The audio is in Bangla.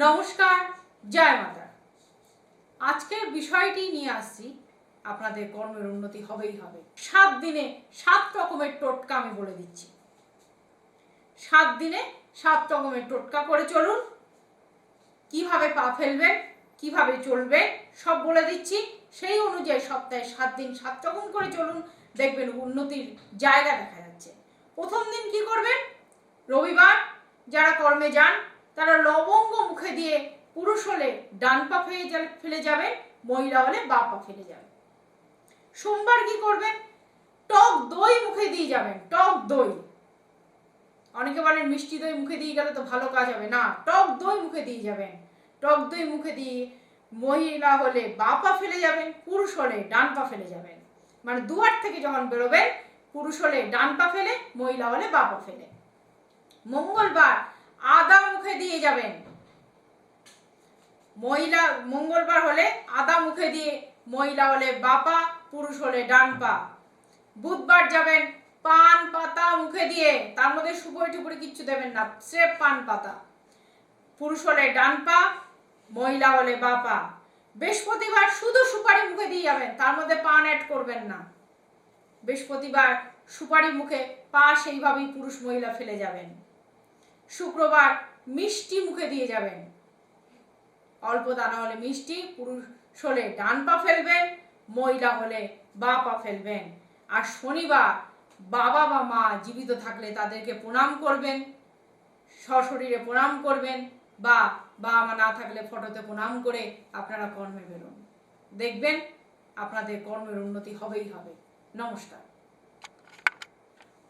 নমস্কার, জয় মাতা। আজকের বিষয়টি নিয়ে আসছি, আপনাদের কর্মের উন্নতি হবেই হবে। সাত দিনে সাত রকমের টোটকা আমি বলে দিচ্ছি। সাত দিনে সাত রকমের টোটকা করে চলুন। কীভাবে পা ফেলবেন, কীভাবে চলবে সব বলে দিচ্ছি। সেই অনুযায়ী সপ্তাহে সাত দিন সাত রকম করে চলুন। দেখবেন উন্নতির জায়গা দেখা যাচ্ছে। প্রথম দিন কি করবেন? রবিবার যারা কর্মে যান তারা লবঙ্গ মুখে দিয়ে পুরুষ হলে ডান পা ফেলে যা- ফেলে যাবেন মহিলা হলে বা পা ফেলে যাবে। সোমবার কি করবেন? টক দই মুখে দিয়ে যাবেন, টক দই। অনেকে বলেন মিষ্টি দই মুখে দিয়ে গেলে তো ভালো কাজ হবে। না, টক দই মুখে দিয়ে যাবেন। টক দই মুখে দিয়ে মহিলা হলে বা পা ফেলে যাবেন, পুরুষ হলে ডান পা ফেলে যাবেন। মানে দুয়ার থেকে যখন বেরোবেন, পুরুষ হলে ডান পা ফেলে, মহিলা হলে বা পা ফেলে। মঙ্গলবার যাবেন। মহিলা মঙ্গলবার হলে আদা মুখে দিয়ে মহিলা হলে বাপা, পুরুষ হলে ডান পা। বুধবার যাবেন পান পাতা মুখে দিয়ে, তার মধ্যে সুপরি টুপুরি কিচ্ছু দেবেন না, স্রেফ পান পাতা। পুরুষ হলে ডান পা, মহিলা হলে বাপা। বৃহস্পতিবার শুধু সুপারি মুখে দিয়ে যাবেন, তার মধ্যে পান অ্যাড করবেন না। বৃহস্পতিবার সুপারি মুখে পা সেইভাবেই পুরুষ মহিলা ফেলে যাবেন। শুক্রবার মিষ্টি মুখে দিয়ে যাবেন। অল্প দানা হলে মিষ্টি, পুরুষ হলে ডান পা ফেলবেন, মহিলা হলে বা পা ফেলবেন। আর শনিবার বাবা বা মা জীবিত থাকলে তাদেরকে প্রণাম করবেন, সশরীরে প্রণাম করবেন বা বাবা মা না থাকলে ফটোতে প্রণাম করে আপনারা কর্মে বেরোন। দেখবেন আপনাদের কর্মের উন্নতি হবেই হবে। নমস্কার।